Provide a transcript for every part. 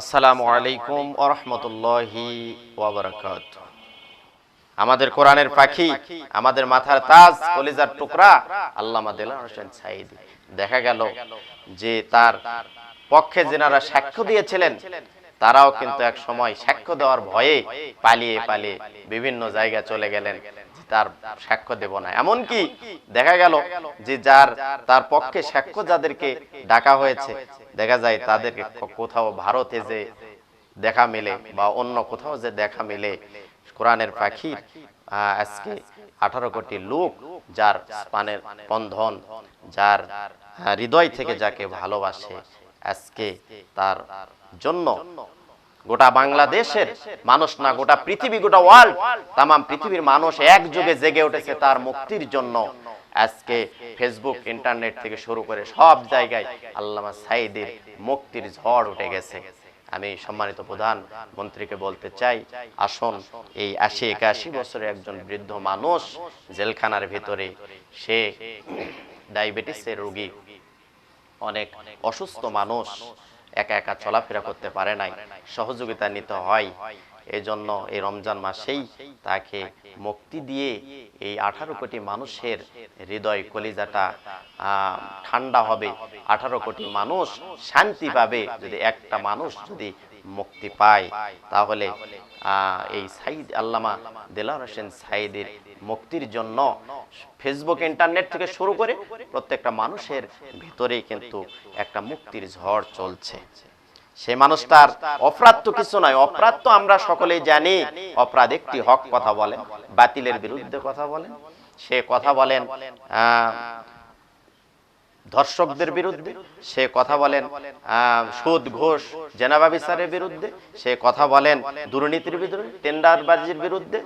আসসালামু আলাইকুম ওয়াবারাকাত আমাদের কোরআনের পাখি, আমাদের মাথার তাজ, কলিজার টুকরা দেলান হোসেন সাইদি দেখা গেল যে তার পক্ষে যেনারা সাক্ষ্য দিয়েছিলেন, তারাও কিন্তু এক সময় সাক্ষ্য দেওয়ার ভয়ে পালিয়ে পালিয়ে বিভিন্ন জায়গায় চলে গেলেন। তার সাক্ষ্য দেব না। এমনকি দেখা গেল যে যার তার পক্ষে সাক্ষ্য যাদেরকে ডাকা হয়েছে দেখা যায় তাদেরকে কোথাও ভারতে যে দেখা মেলে বা অন্য কোথাও যে দেখা মেলে কোরআনের আহ, আজকে আঠারো কোটি লোক যার স্পানের বন্ধন যার হৃদয় থেকে যাকে ভালোবাসে আজকে তার জন্য গোটা বাংলাদেশের মানুষ না, গোটা পৃথিবী, গোটা ওয়ার্ল্ড তাম পৃথিবীর মানুষ একযোগে জেগে উঠেছে তার মুক্তির জন্য। আজকে ফেসবুক ইন্টারনেট থেকে শুরু করে সব জায়গায় আল্লামা সাইদের মুক্তির ঝড় উঠে গেছে। আমি সম্মানিত প্রধান মন্ত্রীকে বলতে চাই, আসুন এই আশি একাশি বছরের একজন বৃদ্ধ মানুষ জেলখানার ভিতরে, সে ডায়াবেটিসের রোগী, অনেক অসুস্থ মানুষ একা একা চলাফেরা করতে পারে নাই, সহযোগিতা নিতে হয়। এই জন্য এই রমজান মাসেই তাকে মুক্তি দিয়ে এই আঠারো কোটি মানুষের হৃদয় কলিজাটা ঠান্ডা হবে। আঠারো কোটি মানুষ শান্তি পাবে যদি একটা মানুষ যদি মুক্তি পায়। তাহলে এই সাইদ আল্লামা দেলার হোসেন সাইদের মুক্তির জন্য ফেসবুক ইন্টারনেট থেকে শুরু করে প্রত্যেকটা মানুষের ভিতরে কিন্তু একটা মুক্তির ঝড় চলছে। সে মানুষটার অপরাধ তো কিছু নয় অপরাধ তো আমরা সকলেই জানি। অপরাধ একটি হক কথা বলেন। বাতিলের বিরুদ্ধে কথা বলেন। সে কথা বলেন আহ, ধর্ষকদের বিরুদ্ধে সে কথা বলেন সুদ ঘোষ জেনাবা বিচারের বিরুদ্ধে সে কথা বলেন দুর্নীতির বিরুদ্ধে টেন্ডারবাজির বিরুদ্ধে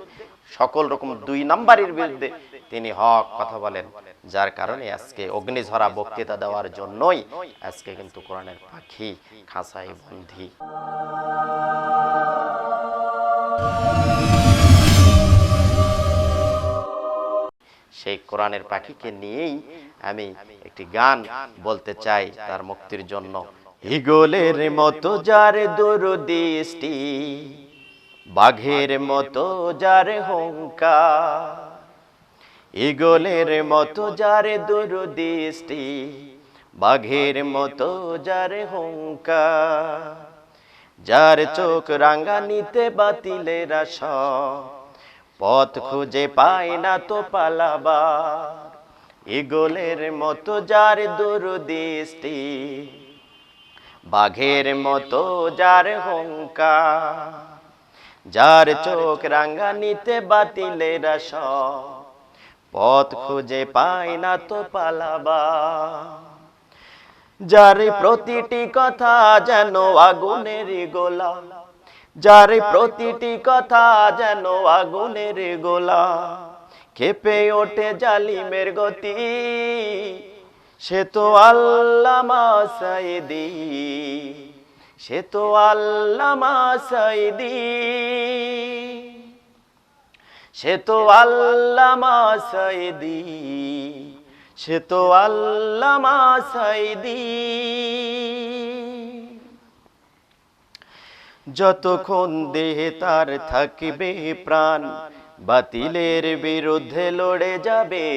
সকল রকম দুই নাম্বারের বিরুদ্ধে তিনি হক কথা বলেন যার কারণে আজকে অগ্নিঝরা বক্তৃতা দেওয়ার জন্যই আজকে কিন্তু কোরআনের পাখি খাঁচাই বন্ধি সেই কোরআনের পাখিকে নিয়েই আমি একটি গান বলতে চাই তার মুক্তির জন্য। ইগলের মতো যার দূরদৃষ্টি বাঘের মতো যার হুঙ্কা ইগলের মতো যার দূরদৃষ্টি বাঘের মতো যার হুঙ্কা যার চোখ রাঙ্গানিতে বাতিলের আশা, পথ খুঁজে পায় না তো পালাবার। ইগলের মতো যার দূরদৃষ্টি, বাঘের মতো যার হংকা যার চোখ রাঙ্গানিতে বাতিলের পথ খুঁজে পায় না তো পালাবার যার প্রতিটি কথা যেন আগুনের গোলা যার প্রতিটি কথা যেন আগুনের গোলা খেপে ওঠে জালিমের গতি। সে তো আল্লামা সাইদি। সে তো আল্লামা সাইদি। সে তো আল্লামা সাইদি। সে তো আল্লামা সাইদি। যতক্ষণ দেহে তার থাকবে প্রাণ বাতিলের বিরুদ্ধে লড়ে যাবে।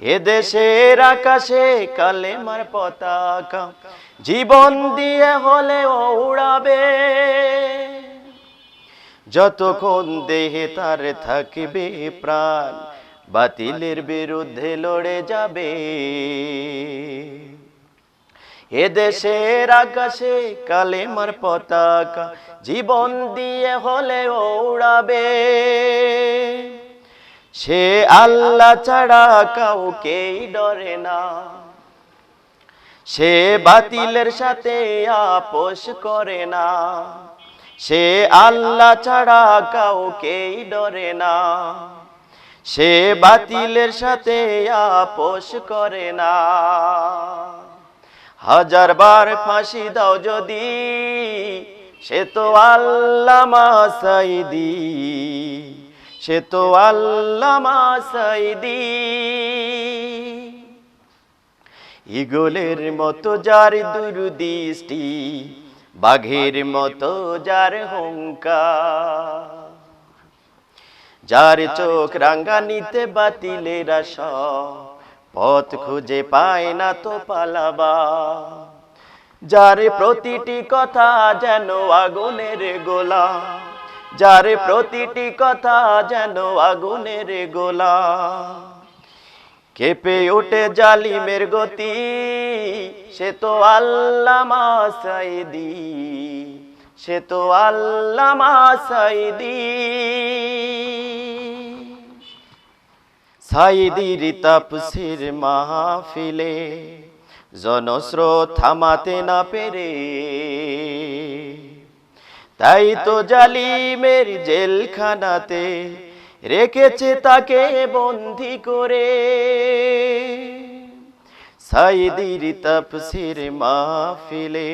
এ দেশের আকাশে কালেমার পতাকা জীবন দিয়ে হলে উড়াবে। যতক্ষণ দেহে তার থাকবে প্রাণ, বাতিলের বিরুদ্ধে লড়ে যাবে। এ দেশের আকাশে কালেমার পতাকা, জীবন দিয়ে হলে উড়াবে সে আল্লাহ ছাড়া কাউকেই ডরে না। সে বাতিলের সাথে আপোষ করে না। সে আল্লাহ ছাড়া কাউকেই ডরে না। সে বাতিলের সাথে আপোষ করে না। হাজার বার ফাঁসি দাও যদি, সে তো আল্লামা সাইদি, সে তো আল্লামা সাইদি। ইগলের মতো যার দুরুদৃষ্টি, বাঘের মতো যার হুঙ্কার। যার চোখ রাঙ্গানিতে বাতিলের আশা পথ খুঁজে পায় না তো পালাবা। যার প্রতিটি কথা যেন আগুনের গোলা, যার প্রতিটি কথা যেন আগুনের গোলা। কেঁপে ওঠে জালিমের গতি, সে তো আল্লামা সাইদি সে তো আল্লামা সাইদি সাইদির তাপসির মাহফিলে জনস্রোত থামাতে না পেরে। তাই তো জালিমের জেলখানাতে রেখেছে তাকে বন্দি করে। সাইদির তাপসির মাহফিলে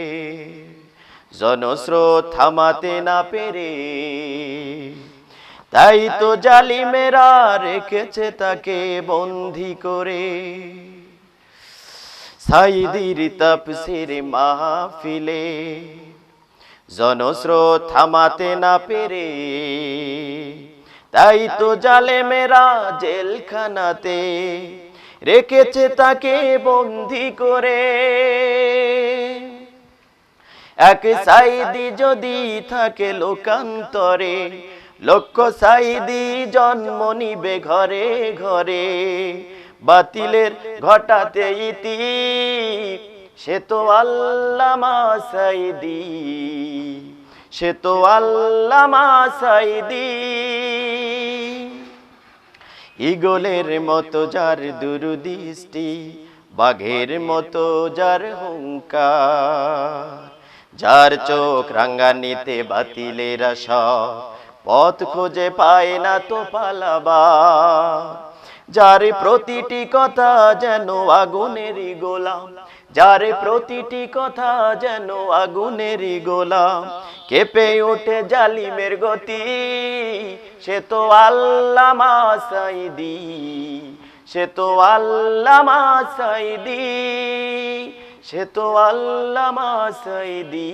জনস্রোত থামাতে না পেরে। তাই তো জালিমেরা রেখেছে তাকে বন্দি করে। সাইদির তাপসির মাহফিলে জনস্রোত থামাতে না পেরে। তাই তো জালেমেরা জেলখানাতে রেখেছে তাকে বন্দি করে। এক সাইদি যদি থাকে লোকান্তরে লক্ষ সাইদি জন্ম নিবে ঘরে ঘরে। বাতিলের ঘটাতে ইতি, সে তো আল্লামা সাইদি। সে তো আল্লামা সাইদি। ইগলের মতো যার দুরুদৃষ্টি, বাঘের মতো যার হুঙ্কার। যার চোখ রাঙ্গানিতে বাতিলের আশা পথ খুঁজে পায় না তো পালাবা। যার প্রতিটি কথা যেন আগুনেরই গোলাম, যার প্রতিটি কথা যেন আগুনেরই গোলাম, কেঁপে ওঠে জালিমের গতি। সে তো আল্লামা সাইদি সে তো আল্লামা সাইদি সে তো আল্লামা সাইদি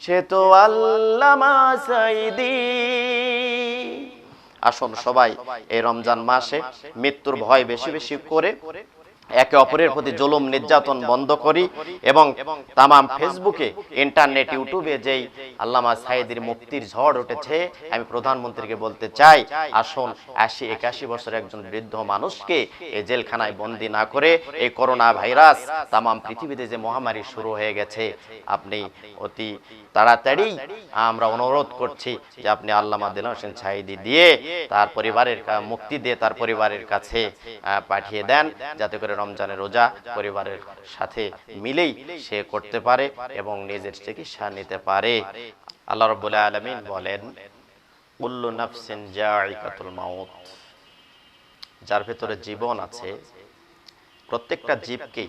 সে তো আল্লামা সাইদি। আসুন সবাই এই রমজান মাসে মৃত্যুর ভয় বেশি বেশি করে একে অপরের প্রতি জুলুম নির্যাতন বন্ধ করি এবং তামাম ফেসবুকে ইন্টারনেট ইউটিউবে যেই আল্লামা সাইদির মুক্তির ঝড় উঠেছে আমি প্রধানমন্ত্রীকে বলতে চাই আসুন আশি একাশি বছর একজন বৃদ্ধ মানুষকে এই জেলখানায় বন্দি না করে এই করোনা ভাইরাস তামাম পৃথিবীতে যে মহামারী শুরু হয়ে গেছে আপনি অতি তাড়াতাড়ি আমরা অনুরোধ করছি যে আপনি আল্লামা দিল হোসেন সাইদি দিয়ে তার পরিবারের মুক্তি দিয়ে তার পরিবারের কাছে পাঠিয়ে দেন যাতে করে রমজানের রোজা পরিবারের সাথে মিলেই সে করতে পারে এবং নিজের চিকিৎসা নিতে পারে। আল্লাহ রব্বুল আলমিন বলেন, কুল্লু নাফসিন মাউত। যার ভেতরে জীবন আছে, প্রত্যেকটা জীবকেই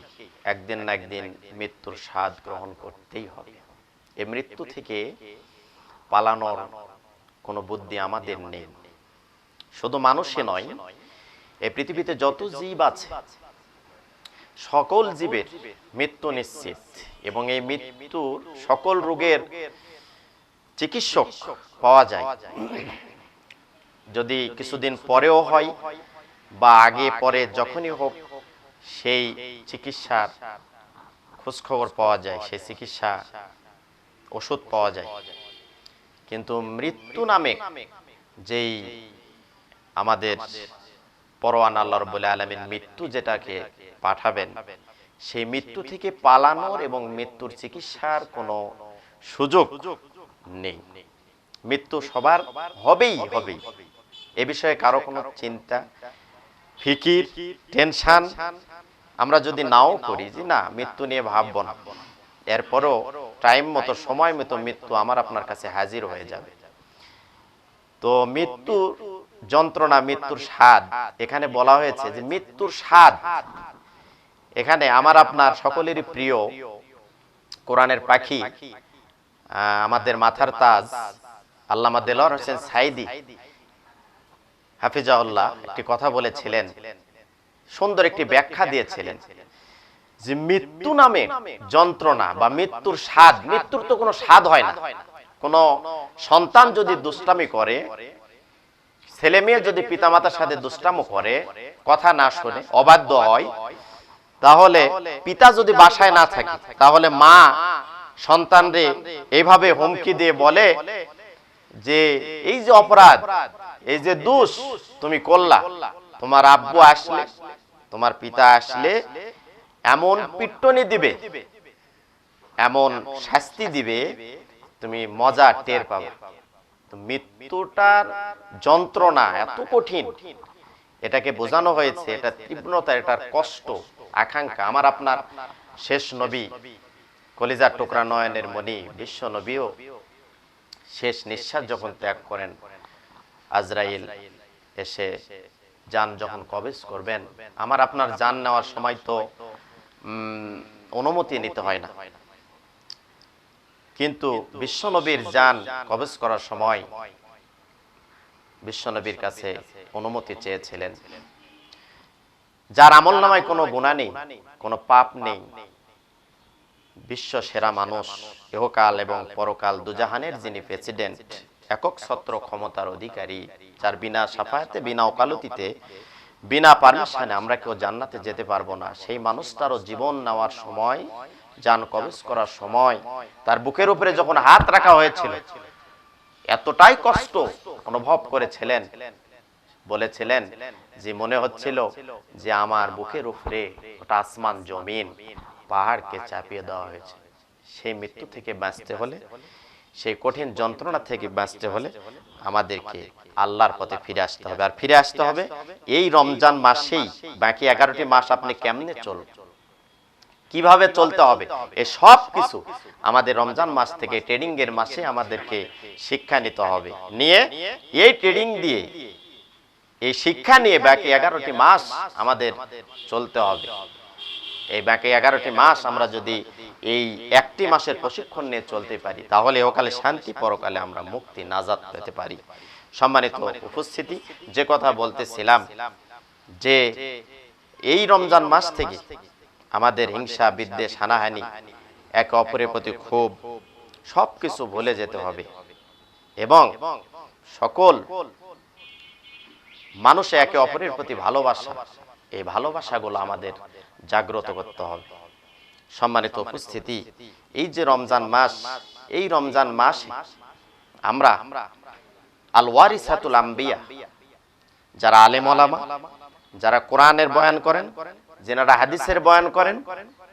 একদিন না একদিন মৃত্যুর স্বাদ গ্রহণ করতেই হবে। এই মৃত্যু থেকে পালানোর কোনো বুদ্ধি আমাদের নেই। শুধু মানুষে নয় এই পৃথিবীতে যত জীব আছে সকল জীবের মৃত্যু নিশ্চিত। এবং এই মৃত্যুর সকল রোগের চিকিৎসক পাওয়া যায়। যদি কিছুদিন পরেও হয় বা আগে পরে যখনই হোক সেই চিকিৎসার খোঁজখবর পাওয়া যায়। সেই চিকিৎসা ওষুধ পাওয়া যায়। কিন্তু মৃত্যু নামে যেই আমাদের পরোয়ান আল্লাহ রব্বুল আলমীর মৃত্যু যেটাকে পাঠাবেন, সেই মৃত্যু থেকে পালানোর এবং মৃত্যুর চিকিৎসার কোনো সুযোগ নেই। মৃত্যু সবার হবেই হবেই। এ বিষয়ে কারও কোনো চিন্তা, ফিকির, টেনশন আমরা যদি নাও করি যে না, মৃত্যু নিয়ে ভাববো না। এরপরও টাইম মতো, সময় মতো মৃত্যু আমার আপনার কাছে হাজির হয়ে যাবে। তো মৃত্যুর যন্ত্রণা, মৃত্যুর স্বাদ। এখানে বলা হয়েছে যে মৃত্যুর স্বাদ। এখানে আমার আপনার সকলেরই প্রিয় কোরআনের পাখি আমাদের মাথার তাজ, আল্লামা দেলোয়ার হোসেন সাইদি হাফিজাউল্লাহ একটি কথা বলেছিলেন, সুন্দর একটি ব্যাখ্যা দিয়েছিলেন যে মৃত্যু নামে যন্ত্রণা বা মৃত্যুর স্বাদ, মৃত্যুর তো কোনো স্বাদ হয় না। কোন সন্তান যদি দুষ্টামি করে ছেলে মেয়ে যদি পিতামাতার সাথে দুষ্টামো করে, কথা না শোনে, অবাধ্য হয়, তাহলে পিতা যদি বাসায় না থাকে, তাহলে মা সন্তানরে এইভাবে হুমকি দিয়ে বলে যে, এই যে অপরাধ, এই যে দোষ তুমি করলা, তোমার আব্বু আসলে, তোমার পিতা আসলে এমন পিট্টনি দিবে, এমন শাস্তি দিবে, তুমি মজা টের পাবে। মৃত্যুটার যন্ত্রণা এত কঠিন। এটাকে বোঝানো হয়েছে, এটা তীব্রতা, এটার কষ্ট, আকাঙ্ক্ষা। আমার আপনার শেষ নবী, কলিজার টুকরা নয়নের মণি, বিশ্ব নবীও শেষ নিঃশ্বাস যখন ত্যাগ করেন, আজরাইল এসে যান যখন কবেজ করবেন। আমার আপনার যান নেওয়ার সময় তো অনুমতি নিতে হয় না। কিন্তু বিশ্বনবীর যান কবেজ করার সময় বিশ্বনবীর কাছে অনুমতি চেয়েছিলেন। যার আমল নামায় কোনো গুণা নেই কোনো পাপ নেই। বিশ্ব সেরা মানুষ ইহকাল এবং পরকাল দুজাহানের যিনি প্রেসিডেন্ট একক ছত্র ক্ষমতার অধিকারী যার বিনা সাফায়াতে বিনা ওকালতিতে বিনা পারমিশনে আমরা কেউ জান্নাতে যেতে পারব না। সেই মানুষটারও জীবন নেওয়ার সময় যান কবজ করার সময় তার বুকের উপরে যখন হাত রাখা হয়েছিল এতটাই কষ্ট অনুভব করেছিলেন। বলেছিলেন যে মনে হচ্ছিল যে আমার বুকের উপরে ওটা আসমান জমিন পাহাড়কে চাপিয়ে দেওয়া হয়েছে। সেই মৃত্যু থেকে বাঁচতে হলে সেই কঠিন যন্ত্রণা থেকে বাঁচতে হলে আমাদেরকে আল্লাহর পথে ফিরে আসতে হবে। আর ফিরে আসতে হবে এই রমজান মাসেই। বাকি এগারোটি মাস আপনি কেমনে চলবেন? কীভাবে চলতে হবে? এ সব কিছু আমাদের রমজান মাস থেকে ট্রেডিং এর মাসে আমাদেরকে শিক্ষা নিতে হবে। নিয়ে এই ট্রেডিং দিয়ে এই শিক্ষা নিয়ে বাকি এগারোটি মাস আমাদের চলতে হবে। এই বাকি এগারোটি মাস আমরা যদি এই একটি মাসের প্রশিক্ষণ নিয়ে চলতে পারি তাহলে ওকালে শান্তি পরকালে আমরা মুক্তি নাজাদ পেতে পারি। সম্মানিত উপস্থিতি যে কথা বলতেছিলাম যে এই রমজান মাস থেকে আমাদের হিংসা বিদ্বেষ হানাহানি একে অপরের প্রতি ক্ষোভ সবকিছু ভুলে যেতে হবে। এবং সকল মানুষে একে অপরের প্রতি ভালোবাসা। এই ভালোবাসাগুলো আমাদের জাগ্রত করতে হবে। সম্মানিত উপস্থিতি এই যে রমজান মাস এই রমজান মাস আমরা আল ওয়ারিসাতুল আম্বিয়া যারা আলেম ওলামা যারা কোরআনের বয়ান করেন যেনারা হাদিসের বয়ান করেন,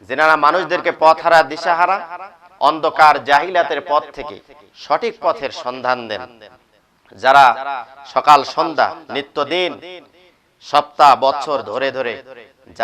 যেনারা মানুষদেরকে পথ হারা দিশাহারা, অন্ধকার, জাহিলাতের পথ থেকে সঠিক পথের সন্ধান দেন। যারা সকাল, সন্ধ্যা, নিত্যদিন, সপ্তাহ, বছর ধরে ধরে